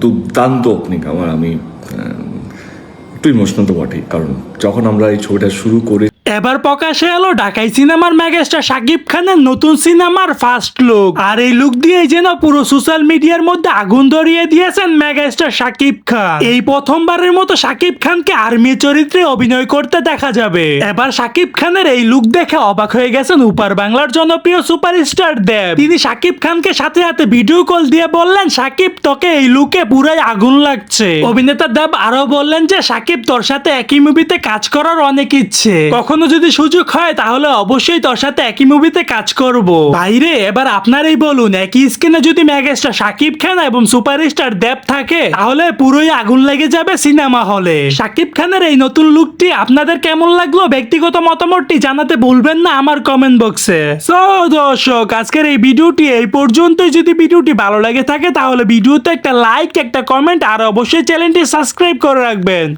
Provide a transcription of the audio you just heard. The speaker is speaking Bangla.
দুর্দান্ত ওপেনিং আমার, আমি একটু ইমোশনাল তো বটেই। কারণ যখন আমরা এই ছবিটা শুরু করে এবার প্রকাশে এলো ঢাকাই সিনেমার মেগাস্টার শাকিব খানের নতুন সিনেমার ফার্স্ট লুক আর এই লুক দিয়ে যেন পুরো সোশ্যাল মিডিয়ার মধ্যে আগুন ধরিয়ে দিয়েছেন মেগাস্টার শাকিব খান। এই প্রথমবারের মতো শাকিব খানকে আর্মি চরিত্রে অভিনয় করতে দেখা যাবে। এবার শাকিব খানের এই লুক দেখে অবাক হয়ে গেছেন উপার বাংলার জনপ্রিয় সুপারস্টার দেব। তিনি শাকিব খানকে সাথে সাথে ভিডিও কল দিয়ে বললেন, শাকিব, তোকে এই লুকে পুরাই আগুন লাগছে। অভিনেতা দেব আরও বললেন যে, শাকিব, তোর সাথে একই মুভিতে কাজ করার অনেক ইচ্ছে। কখনো যদি সুযোগ হয়, তাহলে অবশ্যই তোর সাথে একই মুভিতে কাজ করব। বাইরে, এবার আপনারই বলুন, একই স্ক্রিনে যদি মেগাস্টার শাকিব খান এবং সুপারস্টার দেব থাকে, তাহলে পুরোই আগুন লেগে যাবে সিনেমা হলে। শাকিব খানের এই নতুন লুকটি আপনাদের কেমন লাগল, ব্যক্তিগত মতামতটি জানাতে ভুলবেন না আমার কমেন্ট বক্সে সো দর্শক, আজকের এই ভিডিওটি এই পর্যন্তই। যদি ভিডিওটি ভালো লাগে থাকে, তাহলে ভিডিওতে একটা লাইক একটা কমেন্ট আর অবশ্যই চ্যানেলটি সাবস্ক্রাইব করে রাখবেন।